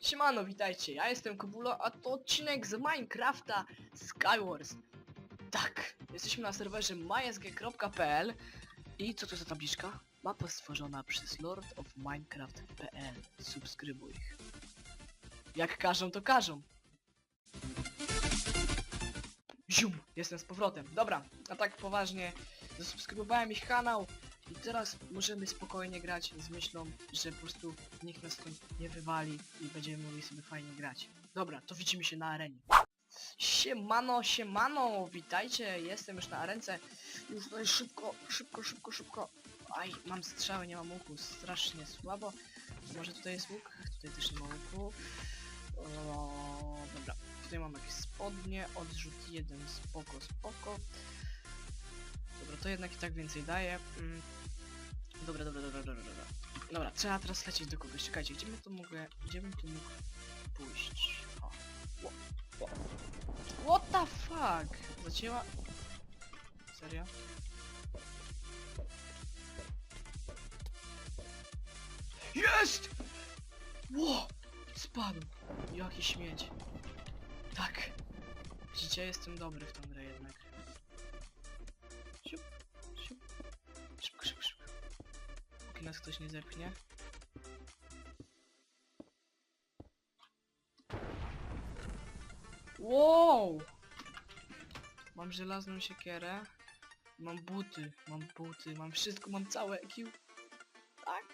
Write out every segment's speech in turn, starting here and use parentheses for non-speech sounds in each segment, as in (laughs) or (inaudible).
Siemano, witajcie, ja jestem Kubulo, a to odcinek z Minecrafta Skywars. Tak, jesteśmy na serwerze mysg.pl i co to za tabliczka? Mapa stworzona przez Lord of Minecraft.pl. Subskrybuj ich. Jak każą, to każą. Zium, jestem z powrotem. Dobra, a tak poważnie, zasubskrybowałem ich kanał i teraz możemy spokojnie grać z myślą, że po prostu nikt nas stąd nie wywali i będziemy mogli sobie fajnie grać. Dobra, to widzimy się na arenie. Siemano, siemano, witajcie, jestem już na arence. Już tutaj szybko, szybko, szybko, szybko. Aj, mam strzały, nie mam łuku, strasznie słabo. Może tutaj jest łuk? Tutaj też nie ma łuku. O, dobra, tutaj mam jakieś spodnie, odrzut jeden, spoko, spoko. Dobra, to jednak i tak więcej daje. Mm. Dobra, dobra, dobra, dobra, dobra. Dobra, trzeba teraz lecieć do kogoś. Czekajcie, gdzie bym tu mogę, gdzie bym tu mógł pójść? O. What the fuck? Zacięła... Serio? Jest! Ło! Spadł. Jaki śmieć. Tak. Widzicie, jestem dobry w tą grę jednak. Póki nas ktoś nie zepchnie. Wow! Mam żelazną siekierę. Mam buty, mam buty, mam wszystko, mam całe EQ. Tak.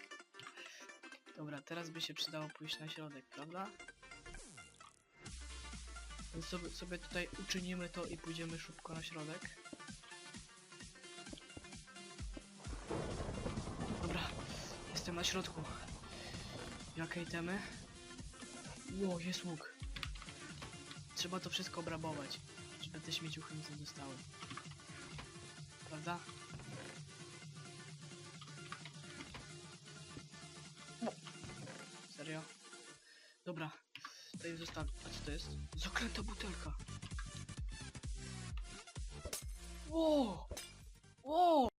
Dobra, teraz by się przydało pójść na środek, prawda? Więc sobie, sobie tutaj uczynimy to i pójdziemy szybko na środek. Na środku. Jakie itemy? Ło, jest łuk. Trzeba to wszystko obrabować, żeby te śmieciuchy nic nie dostały. Prawda? Serio? Dobra, to już zostawię. A co to jest? Zaklęta butelka. Ło! Ło!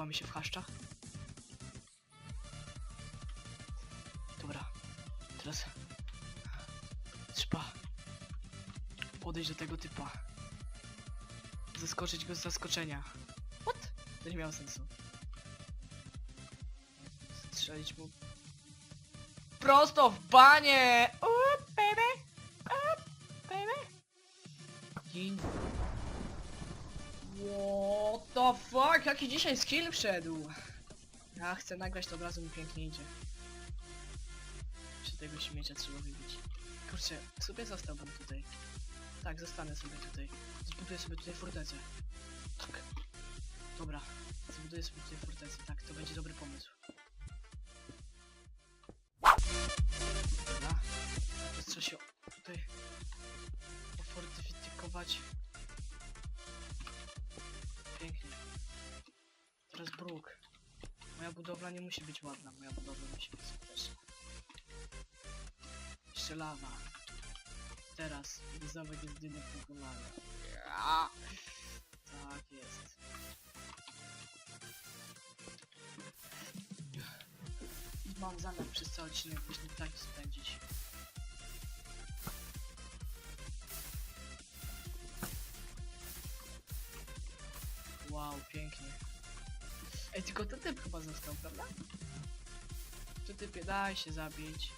Spokojnie. Schowamy się w chaszczach. Dobra. Teraz... Trzeba... Podejść do tego typa. Zaskoczyć go z zaskoczenia. What? To nie miało sensu. Strzelić mu... Prosto w banie! Oop, baby! Oop, baby! Gin. What the fuck? Jaki dzisiaj skill wszedł? Ja chcę nagrać to od razu mi pięknie idzie. Czy tego śmiecia trzeba wybić? Kurczę, sobie zostałbym tutaj. Tak, zostanę sobie tutaj. Zbuduję sobie tutaj fortecę. Tak. Dobra. Zbuduję sobie tutaj fortecę. Tak, to będzie dobry pomysł. Dobra. Teraz trzeba się tutaj ofortyfikować. Teraz bruk. Moja budowla nie musi być ładna, moja budowla musi być skuteczna. Jeszcze lawa. Teraz zamek jest nie do pokonania. Ja. Tak jest. Mam zamiar przez cały odcinek właśnie tak spędzić. Wow, pięknie. Ej, tylko ten typ chyba został, prawda? Ty typie, daj się zabić.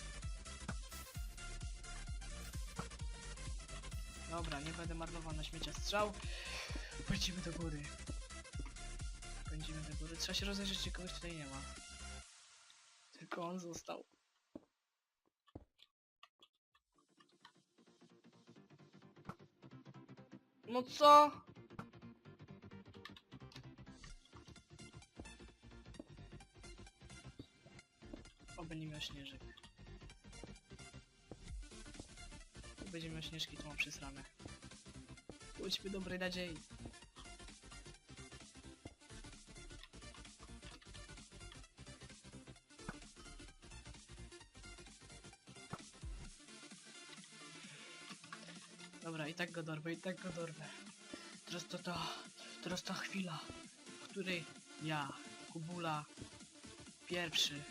Dobra, nie będę marnował na śmiecia strzał. Pędzimy do góry. Pędzimy do góry. Trzeba się rozejrzeć, czy kogoś tutaj nie ma. Tylko on został. No co? Nie miał śnieżek. Jak będzie miał śnieżki, to mam przesrane. Bądźmy dobrej nadziei. Dobra, i tak go dorwę, i tak go dorwę. Teraz to ta, teraz ta chwila, w której ja, Kubula, pierwszy,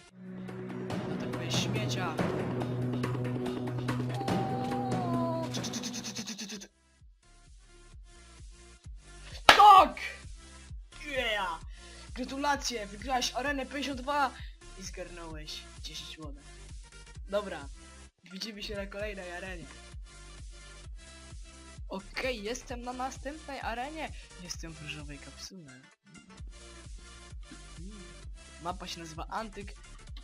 śmiecia. Tak! Yeah! Gratulacje, wygrałeś arenę 52 i zgarnąłeś 10 łodek. Dobra, widzimy się na kolejnej arenie. Okej, jestem na następnej arenie. Jestem w różowej kapsule. Mm. Mapa się nazywa Antyk.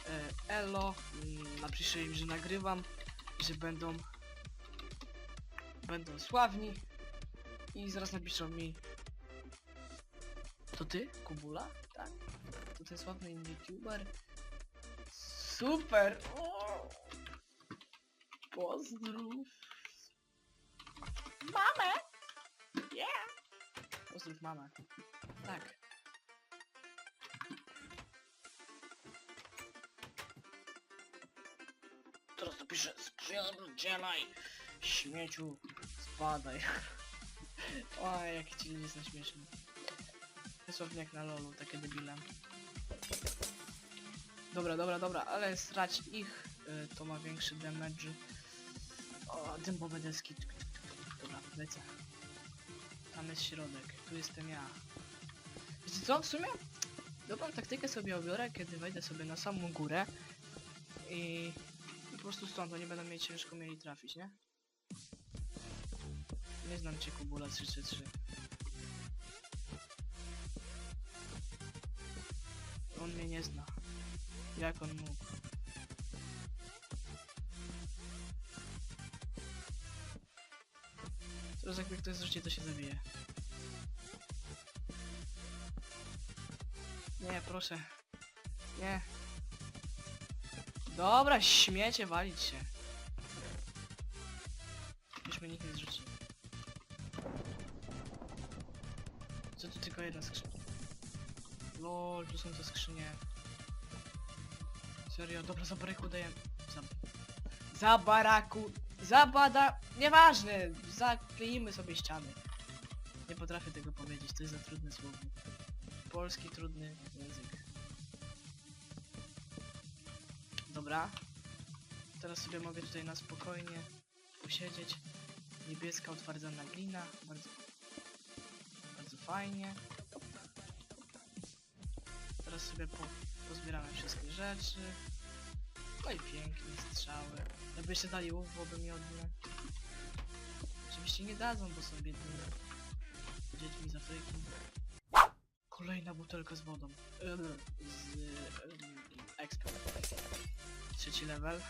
E, Elo. Mm, Napiszę im, że nagrywam. Że będą... Będą sławni. I zaraz napiszą mi... To ty? Kubula? Tak. To ten sławny youtuber. Super! O! Pozdrów. Mamę! Yeah! Pozdrów mamę. Tak. Teraz napiszę spierdzielaj śmieciu spadaj. (laughs) o, jaki ci ludzie są śmieszni. Dosłownie jak na lolu, takie debile. Dobra, dobra, dobra, ale strać ich, y, to ma większy damage. O, dębowe deski. Dobra, lecę. Tam jest środek, tu jestem ja. Wiecie co, w sumie? Dobrą taktykę sobie obiorę, kiedy wejdę sobie na samą górę i, prostu stąd oni będą mieć ciężko mieli trafić, nie? Nie znam cię Kubula 333. On mnie nie zna. Jak on mógł? Teraz jak mnie ktoś zrzuci, to się zabije. Nie, proszę. Nie. Dobra, śmiecie walić się. Już mnie nikt nie zrzuci. Co tu tylko jedna skrzynia? Lol, tu są te skrzynie. Serio, dobra, za baraku daję. Za, za baraku. Za bada... Nieważne! Zakleimy sobie ściany. Nie potrafię tego powiedzieć, to jest za trudne słowo. Polski trudny język. Dobra. Teraz sobie mogę tutaj na spokojnie posiedzieć. Niebieska utwardzona glina. Bardzo, bardzo fajnie. Teraz sobie po, pozbieramy wszystkie rzeczy. No i pięknie, strzały. Jakby jeszcze dali łuk, byłoby miodne. Oczywiście nie dadzą, bo są biedni. Dziećmi z Afryki. Kolejna butelka z wodą. Z expo. Trzeci level.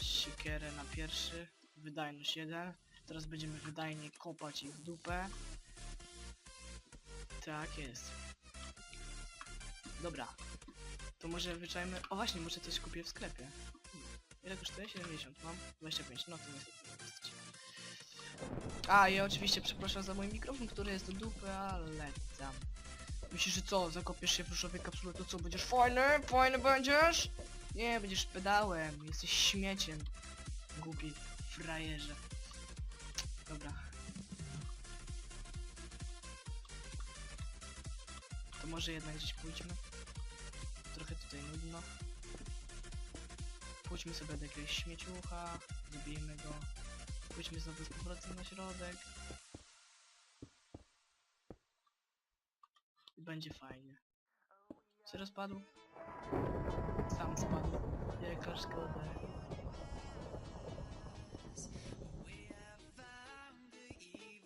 Siekierę na pierwszy. Wydajność 1. Teraz będziemy wydajnie kopać ich w dupę. Tak jest. Dobra. To może wyczajmy... O właśnie, może coś kupię w sklepie. Ile kosztuje? 70 mam? 25, no to nie jest A, i oczywiście przepraszam za mój mikrofon, który jest do dupy, ale tam. Myślisz, że co, zakopiesz się w różowej kapsule, to co, będziesz fajny? Fajny będziesz? Nie, będziesz pedałem, jesteś śmieciem. Głupi frajerze. Dobra. To może jednak gdzieś pójdźmy. Trochę tutaj nudno. Pójdźmy sobie do jakiegoś śmieciucha, zabijmy go. Pójdźmy znowu z powrotem na środek. Będzie fajnie. Czy rozpadł? Sam spadł. Jaka szkoda.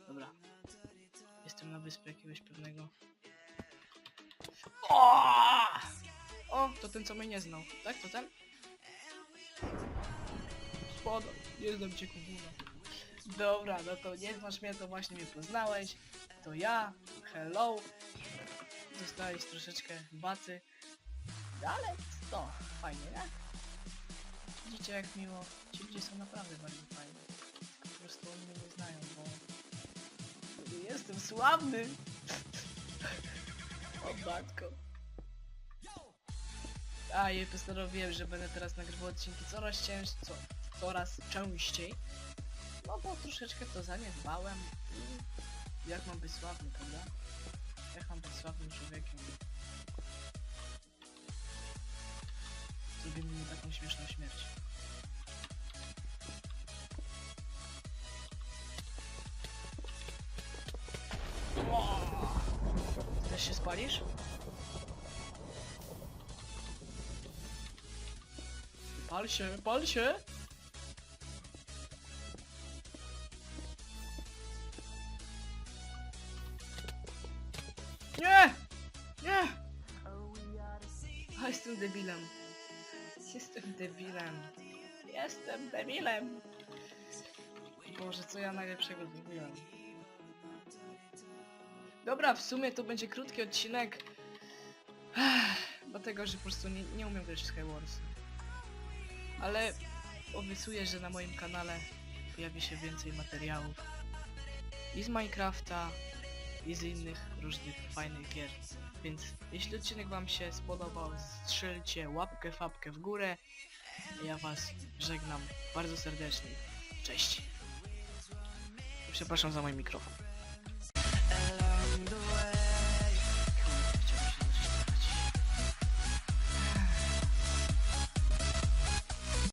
Dobra. Jestem na wyspie jakiegoś pewnego. O! o, to ten co mnie nie znał. Tak, to ten? Spada, nie znam cię kubuna. Dobra, no to nie znasz mnie, to właśnie mnie poznałeś. To ja, hello. Dostałeś troszeczkę bacy. Ale to, fajnie, nie? Widzicie jak miło. Ci ludzie są naprawdę bardzo fajni. Po prostu oni mnie nie znają, bo... Jestem sławny! O matko. A, i postanowiłem, że będę teraz nagrywał odcinki coraz cięższe, co, coraz częściej. No bo troszeczkę to zaniedbałem. I Jak mam być sławny, prawda? Jak mam być sławnym człowiekiem? Zrobimy mi taką śmieszną śmierć. Też się spalisz? Pal się, pal się! Jestem debilem. Boże, co ja najlepszego zrobiłem. Dobra, w sumie to będzie krótki odcinek. Dlatego, że po prostu nie, nie umiem grać w Skywars. Ale obiecuję, że na moim kanale pojawi się więcej materiałów. I z Minecrafta, i z innych różnych fajnych gier. Więc jeśli odcinek wam się spodobał, strzelcie łapkę, fapkę w górę. Ja was żegnam bardzo serdecznie. Cześć. Przepraszam za mój mikrofon.